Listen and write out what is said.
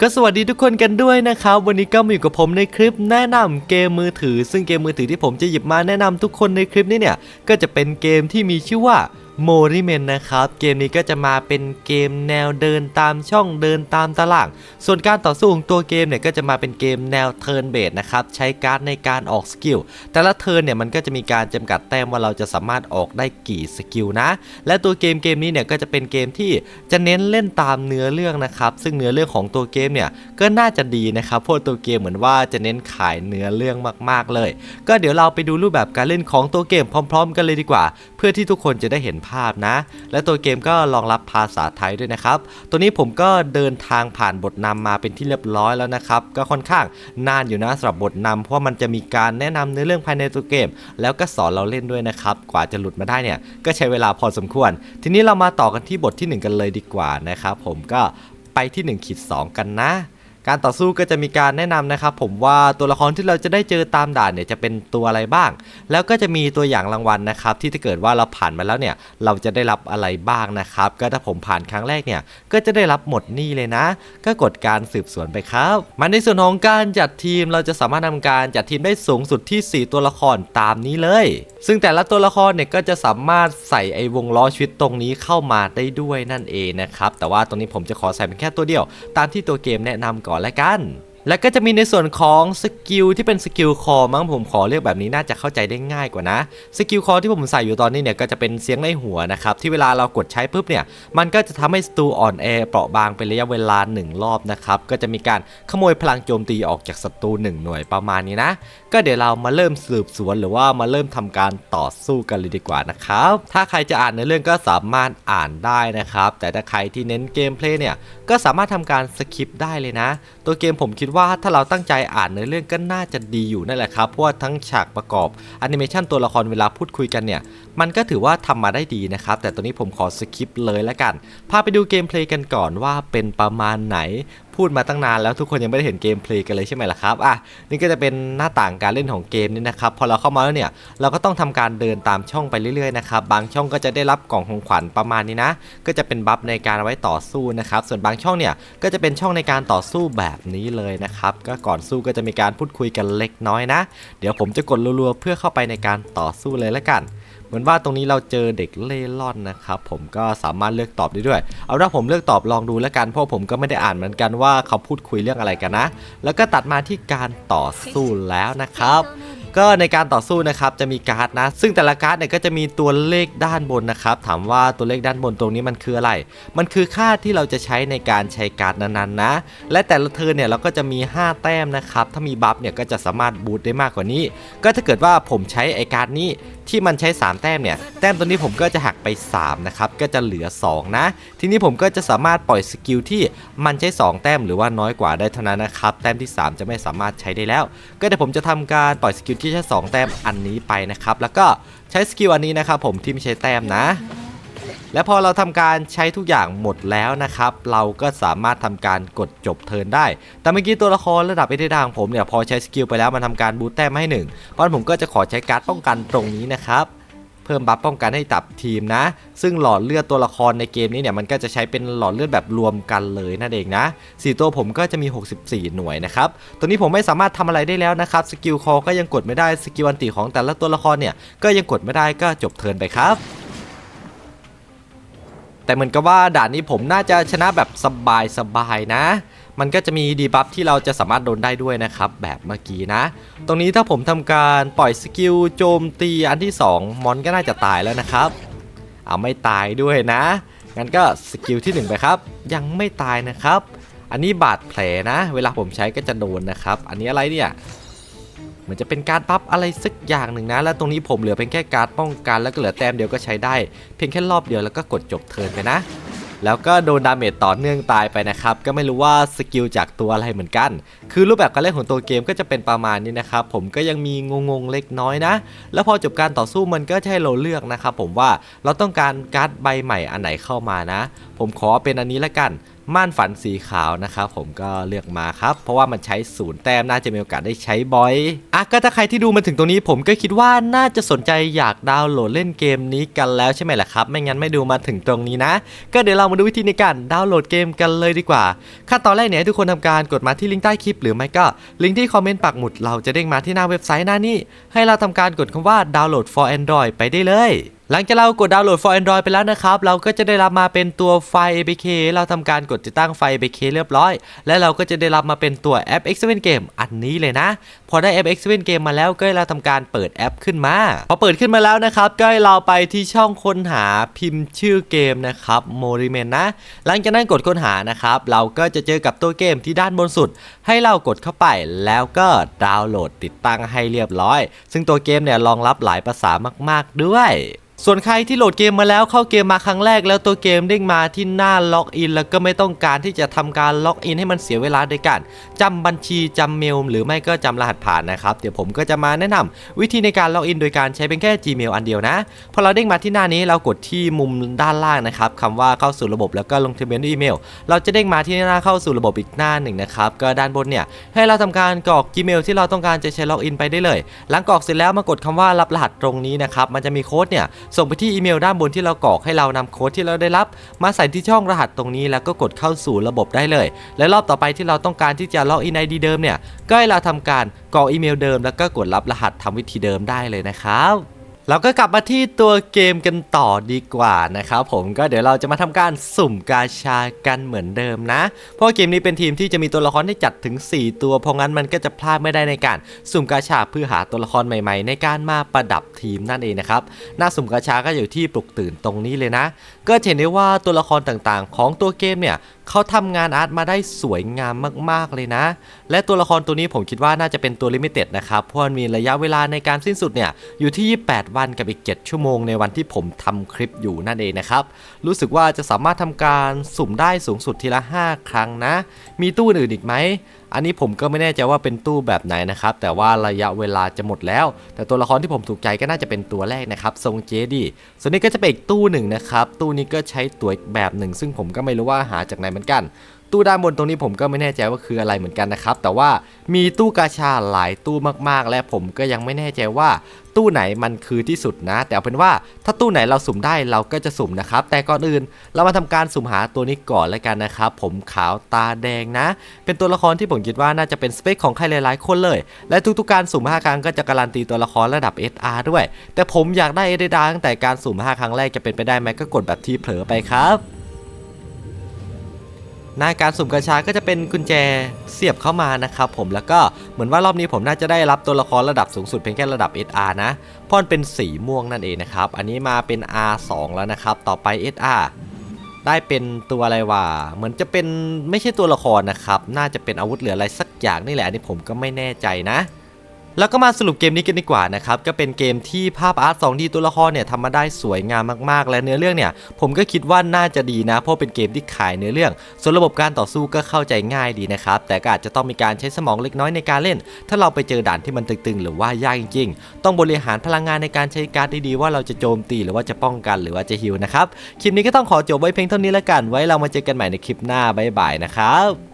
ก็สวัสดีทุกคนกันด้วยนะครับ วันนี้ก็มาอยู่กับผมในคลิปแนะนำเกมมือถือ ซึ่งเกมมือถือที่ผมจะหยิบมาแนะนำทุกคนในคลิปนี้เนี่ย ก็จะเป็นเกมที่มีชื่อว่า โมริเมนนะครับ เกมนี้ก็จะมาเป็นเกมแนวเดินตามช่องเดินตามตาราง ส่วนการต่อสู้ของตัวเกมเนี่ยก็จะมาเป็นเกมแนวเทิร์นเบสนะครับ ใช้การ์ดในการออกสกิล แต่ละเทิร์นเนี่ยมันก็จะมีการจำกัดแต้มว่าเราจะสามารถออกได้กี่สกิลนะ และตัวเกมเกมนี้เนี่ยก็จะเป็นเกมที่จะเน้นเล่นตามเนื้อเรื่องนะครับ ซึ่งเนื้อเรื่องของตัวเกมเนี่ยก็น่าจะดีนะครับเพราะตัวเกมเหมือนว่าจะเน้นขายเนื้อเรื่องมาก ๆเลย ก็เดี๋ยวเราไปดูรูปแบบการเล่นของตัวเกมพร้อม ๆ กันเลยดีกว่า เพื่อที่ทุกคนจะได้เห็นภาพนะ และตัวเกมก็รองรับภาษาไทยด้วยนะครับ ตัวนี้ผมก็เดินทางผ่านบทนำมาเป็นที่เรียบร้อยแล้วนะครับ ก็ค่อนข้างนานอยู่นะสำหรับบทนำเพราะมันจะมีการแนะนำเนื้อเรื่องภายในตัวเกม แล้วก็สอนเราเล่นด้วยนะครับ กว่าจะหลุดมาได้เนี่ยก็ใช้เวลาพอสมควร ทีนี้เรามาต่อกันที่บทที่หนึ่งกันเลยดีกว่านะครับผมก็ไปที่1ขีด2กันนะ การต่อสู้ก็จะมีการแนะนำนะครับผมว่าตัวละครที่เราจะได้เจอตามด่านเนี่ยจะเป็นตัวอะไรบ้าง แล้วก็จะมีตัวอย่างรางวัลนะครับที่ถ้าเกิดว่าเราผ่านมาแล้วเนี่ยเราจะได้รับอะไรบ้างนะครับ ก็ถ้าผมผ่านครั้งแรกเนี่ยก็จะได้รับหมดนี่เลยนะ ก็กดการสืบสวนไปครับมาในส่วนของการจัดทีมเราจะสามารถทำการจัดทีมได้สูงสุดที่ 4 ตัวละครตามนี้เลย ซึ่งแต่ละตัวละครเนี่ยก็จะสามารถใส่ไอ้วงล้อชีวิตตรงนี้เข้ามาได้ด้วยนั่นเองนะครับ แต่ว่าตรงนี้ผมจะขอใส่เป็นแค่ตัวเดียว ตามที่ตัวเกมแนะนำก่อนละกัน และก็จะมีในส่วนของสกิลที่เป็นสกิลคอมั้งผมขอเรียกแบบนี้น่าจะเข้าใจได้ง่ายกว่านะสกิลคอที่ผมใส่อยู่ตอนนี้เนี่ยก็จะเป็นเสียงในหัวนะครับที่เวลาเรากดใช้ปุ๊บเนี่ยมันก็จะทำให้ศัตรูอ่อนแอเปราะบางเป็นระยะเวลา 1 รอบนะครับก็จะมีการขโมยพลังโจมตีออกจากศัตรู1หน่วยประมาณนี้นะ ก็เดี๋ยวเรามาเริ่มสืบสวนหรือว่ามาเริ่มทำการต่อสู้กันเลยดีกว่านะครับถ้าใครจะอ่านในเรื่องก็สามารถอ่านได้นะครับแต่ถ้าใครที่เน้นเกมเพลย์เนี่ยก็สามารถทำการสคิปได้เลยนะ ตัวเกมผมคิดว่าถ้าเราตั้งใจอ่านในเรื่องก็น่าจะดีอยู่นั่นแหละครับเพราะว่าทั้งฉากประกอบแอนิเมชันตัวละครเวลาพูดคุยกันเนี่ย มันก็ถือว่าทำมาได้ดีนะครับ แต่ตัวนี้ผมขอสคิปเลยละกัน พาไปดูเกมเพลย์กันก่อนว่าเป็นประมาณไหน พูดมาตั้งนานแล้วทุกคนยังไม่ได้เห็นเกมเพลย์กันเลยใช่ไหมล่ะครับ อะ นี่ก็จะเป็นหน้าต่างการเล่นของเกมนี่นะครับ พอเราเข้ามาแล้วเนี่ย เราก็ต้องทำการเดินตามช่องไปเรื่อยๆนะครับ บางช่องก็จะได้รับกล่องของขวัญประมาณนี้นะ ก็จะเป็นบัฟในการไว้ต่อสู้นะครับ ส่วนบางช่องเนี่ย ก็จะเป็นช่องในการต่อสู้แบบนี้เลยนะครับ ก็ก่อนสู้ก็จะมีการพูดคุยกันเล็กน้อยนะ เดี๋ยวผมจะกดรัวๆเพื่อเข้าไปในการต่อสู้เลยละกัน เหมือนว่าตรงนี้เราเจอเด็กเล่ร่อนนะครับผมก็สามารถเลือกตอบได้ด้วย เอาละผมเลือกตอบลองดูแล้วกันเพราะผมก็ไม่ได้อ่านเหมือนกันว่าเขาพูดคุยเรื่องอะไรกันนะ แล้วก็ตัดมาที่การต่อสู้แล้วนะครับก็ในการต่อสู้นะครับจะมีการ์ดนะ ซึ่งแต่ละการ์ดเนี่ยก็จะมีตัวเลขด้านบนนะครับ ถามว่าตัวเลขด้านบนตรงนี้มันคืออะไร มันคือค่าที่เราจะใช้ในการใช้การ์ดนั้นๆนะ และแต่ละเทิร์นเนี่ยเราก็จะมี 5 แต้มนะครับ ถ้ามีบัฟเนี่ยก็จะสามารถบูตได้มากกว่านี้ ก็ถ้าเกิดว่าผมใช้ไอการ์ดนี้ ที่มันใช้ 3 แต้มเนี่ย แต้มตัวนี้ผมก็จะหักไป 3 นะครับ ก็จะเหลือ 2 นะ ทีนี้ผมก็จะสามารถปล่อยสกิลที่มันใช้ 2 แต้มหรือว่าน้อยกว่าได้เท่านั้นนะครับ แต้มที่ 3 จะไม่สามารถใช้ได้แล้ว ก็เดี๋ยวผมจะทำการปล่อยสกิลที่ใช้ 2 แต้มอันนี้ไปนะครับ แล้วก็ใช้สกิลอันนี้นะครับผมที่ไม่ใช้แต้มนะ และพอเราทำการใช้ทุกอย่างหมดแล้วนะครับ เราก็สามารถทำการกดจบเทิร์นได้ แต่เมื่อกี้ตัวละครระดับเอเดดางผมเนี่ยพอใช้สกิลไปแล้วมันทำการบูตแต้มให้หนึ่งเพราะนั้นผมก็จะขอใช้การ์ดป้องกันตรงนี้นะครับเพิ่มบัฟป้องกันให้ตับทีมนะ ซึ่งหลอดเลือดตัวละครในเกมนี้เนี่ยมันก็จะใช้เป็นหลอดเลือดแบบรวมกันเลยนั่นเองนะสี่ตัวผมก็จะมี 64 หน่วยนะครับ ตัวนี้ผมไม่สามารถทำอะไรได้แล้วนะครับ สกิลคอก็ยังกดไม่ได้ สกิลอันติของแต่ละตัวละครเนี่ยก็ยังกดไม่ได้ก็จบเทิร์นไปครับ แต่เหมือนกับว่าด่านนี้ผมน่าจะชนะแบบสบายๆนะ มันก็จะมีดีบัฟที่เราจะสามารถโดนได้ด้วยนะครับ แบบเมื่อกี้นะ ตรงนี้ถ้าผมทำการปล่อยสกิลโจมตีอันที่ 2 มอนก็น่าจะตายแล้วนะครับเอาไม่ตายด้วยนะ งั้นก็สกิลที่ 1 ไปครับ ยังไม่ตายนะครับ อันนี้บาดแผลนะ เวลาผมใช้ก็จะโดนนะครับ อันนี้อะไรเนี่ย เหมือนจะเป็นการปั๊บอะไรสักอย่างหนึ่งนะ แล้วตรงนี้ผมเหลือเป็นแค่การป้องกันแล้วก็เหลือแต้มเดียวก็ใช้ได้ เพียงแค่รอบเดียวแล้วก็กดจบเทิร์นไปนะ แล้วก็โดนดาเมจต่อเนื่องตายไปนะครับ ก็ไม่รู้ว่าสกิลจากตัวอะไรเหมือนกัน คือรูปแบบการเล่นของตัวเกมก็จะเป็นประมาณนี้นะครับ ผมก็ยังมีงงๆเล็กน้อยนะ แล้วพอจบการต่อสู้มันก็จะให้เราเลือกนะครับผมว่าเราต้องการการ์ดใบใหม่อันไหนเข้ามานะ ผมขอเป็นอันนี้ละกัน ม่านฝันสีขาวนะครับผมก็เลือกมาครับ เพราะว่ามันใช้ศูนย์แต้มน่าจะมีโอกาสได้ใช้บ่อยอะก็ถ้าใครที่ดูมาถึงตรงนี้ผมก็คิดว่าน่าจะสนใจอยากดาวน์โหลดเล่นเกมนี้กันแล้วใช่ไหมล่ะครับ ไม่งั้นไม่ดูมาถึงตรงนี้นะ ก็เดี๋ยวเรามาดูวิธีในการดาวน์โหลดเกมกันเลยดีกว่า ขั้นตอนแรกเนี่ยทุกคนทำการกดมาที่ลิงก์ใต้คลิป หรือไม่ก็ลิงก์ที่คอมเมนต์ปักหมุดเราจะเด้งมาที่หน้าเว็บไซต์หน้านี้ ให้เราทำการกดคำว่าดาวน์โหลด for Android ไปได้เลย หลังจากเรากดดาวน์โหลด for Android ไปแล้วนะครับ เราก็จะได้รับมาเป็นตัวไฟล์ APK เราทำการกดติดตั้งไฟล์ APK เรียบร้อย และเราก็จะได้รับมาเป็นตัวแอป X7 Game อันนี้เลยนะ พอได้แอป X7 Game มาแล้วก็เราทำการเปิดแอปขึ้นมา พอเปิดขึ้นมาแล้วนะครับ ก็ให้เราไปที่ช่องค้นหาพิมพ์ชื่อเกมนะครับ m o r i m e n นะ หลังจากนั้นกดค้นหานะครับ เราก็จะเจอกับตัวเกมที่ด้านบนสุด ให้เรากดเข้าไปแล้วก็ดาวน์โหลดติดตั้งให้เรียบร้อย ซึ่งตัวเกมเนี่ยรองรับหลายภาษามาก ๆ ด้วยส่วนใครที่โหลดเกมมาแล้วเข้าเกมมาครั้งแรกแล้วตัวเกมเด้งมาที่หน้าล็อกอินแล้วก็ไม่ต้องการที่จะทำการล็อกอินให้มันเสียเวลาในการจำบัญชีจำเมลหรือไม่ก็จำรหัสผ่านนะครับ เดี๋ยวผมก็จะมาแนะนำวิธีในการล็อกอินโดยการใช้เป็นแค่ Gmail อันเดียวนะพอเราเด้งมาที่หน้านี้เรากดที่มุมด้านล่างนะครับคำว่าเข้าสู่ระบบแล้วก็ลงทะเบียนด้วยอีเมล เราจะเด้งมาที่หน้าเข้าสู่ระบบอีกหน้าหนึ่งนะครับก็ด้านบนเนี่ยให้เราทำการกรอก Gmail ที่เราต้องการจะใช้ล็อกอินไปได้เลย หลังกรอกเสร็จแล้วมากดคำว่ารับรหัสตรงนี้นะครับมันจะมีโค้ดเนี่ยส่งไปที่อีเมลด้านบนที่เรากรอกให้เรานำโค้ดที่เราได้รับ มาใส่ที่ช่องรหัสตรงนี้แล้วก็กดเข้าสู่ระบบได้เลย และรอบต่อไปที่เราต้องการที่จะล็อกอินไอดีเดิมเนี่ยก็ให้เราทำการกรอกอีเมลเดิม แล้วก็กดรับรหัสทำวิธีเดิมได้เลยนะครับ เราก็กลับมาที่ตัวเกมกันต่อดีกว่านะครับผมก็เดี๋ยวเราจะมาทำการสุ่มกาชากันเหมือนเดิมนะ เพราะเกมนี้เป็นทีมที่จะมีตัวละครให้จัดถึง 4 ตัว เพราะงั้นมันก็จะพลาดไม่ได้ในการสุ่มกาชาเพื่อหาตัวละครใหม่ๆ ในการมาประดับทีมนั่นเองนะครับหน้าสุ่มกาชาก็อยู่ที่ปลุกตื่นตรงนี้เลยนะ ก็เห็นได้ว่าตัวละครต่างๆ ของตัวเกมเนี่ยเขาทำงานอาร์ตมาได้สวยงามมากๆเลยนะ และตัวละครตัวนี้ผมคิดว่าน่าจะเป็นตัวลิมิเต็ดนะครับเพราะมันมีระยะเวลาในการสิ้นสุดเนี่ยอยู่ที่ 28วันกับอีก 7 ชั่วโมงในวันที่ผมทำคลิปอยู่นั่นเองนะครับ รู้สึกว่าจะสามารถทำการสุ่มได้สูงสุดทีละ 5 ครั้งนะ มีตู้อื่นอีกไหม อันนี้ผมก็ไม่แน่ใจว่าเป็นตู้แบบไหนนะครับ แต่ว่าระยะเวลาจะหมดแล้ว แต่ตัวละครที่ผมถูกใจก็น่าจะเป็นตัวแรกนะครับทรงเจดีส่วนนี้ก็จะเป็นอีกตู้หนึ่งนะครับตู้นี้ก็ใช้ตัวอีกแบบหนึ่ง ซึ่งผมก็ไม่รู้ว่าหาจากไหนเหมือนกัน ตู้ด้านบนตรงนี้ผมก็ไม่แน่ใจว่าคืออะไรเหมือนกันนะครับ แต่ว่ามีตู้กาชาหลายตู้มากๆ และผมก็ยังไม่แน่ใจว่าตู้ไหนมันคือที่สุดนะ แต่เอาเป็นว่าถ้าตู้ไหนเราสุ่มได้เราก็จะสุ่มนะครับ แต่ก่อนอื่นเรามาทำการสุ่มหาตัวนี้ก่อนแล้วกันนะครับ ผมขาวตาแดงนะ เป็นตัวละครที่ผมคิดว่าน่าจะเป็นสเปคของใครหลายๆคนเลย และทุกๆการสุ่ม5ครั้งก็จะการันตีตัวละครระดับ SR ด้วย แต่ผมอยากได้ SR ตั้งแต่การสุ่ม5ครั้งแรกจะเป็นไปได้ไหมก็กดแบบที่เผลอไปครับ หน้าการสุ่มกระชาก็จะเป็นกุญแจเสียบเข้ามานะครับผมแล้วก็เหมือนว่ารอบนี้ผมน่าจะได้รับตัวละครระดับสูงสุดเพียงแค่ระดับ SR นะพราะมันเป็นสีม่วงนั่นเองนะครับอันนี้มาเป็น R2 แล้วนะครับต่อไป SR ได้เป็นตัวอะไรวะเหมือนจะเป็นไม่ใช่ตัวละครนะครับ น่าจะเป็นอาวุธเหลืออะไรสักอย่างนี่แหละอันนี้ผมก็ไม่แน่ใจนะ แล้วก็มาสรุปเกมนี้กันดีกว่านะครับก็เป็นเกมที่ภาพอาร์ต 2D ตัวละครเนี่ยทำมาได้สวยงามมากๆ และเนื้อเรื่องเนี่ยผมก็คิดว่าน่าจะดีนะ เพราะเป็นเกมที่ขายเนื้อเรื่อง ส่วนระบบการต่อสู้ก็เข้าใจง่ายดีนะครับแต่ก็อาจจะต้องมีการใช้สมองเล็กน้อยในการเล่น ถ้าเราไปเจอด่านที่มันตึงๆ หรือว่ายากจริงๆ ต้องบริหารพลังงานในการใช้การ์ดดีๆว่าเราจะโจมตีหรือว่าจะป้องกันหรือว่าจะฮิวนะครับคลิปนี้ก็ต้องขอจบไว้เพียงเท่านี้แล้วกัน ไว้เรามาเจอกันใหม่ในคลิปหน้าบ๊ายบายนะครับ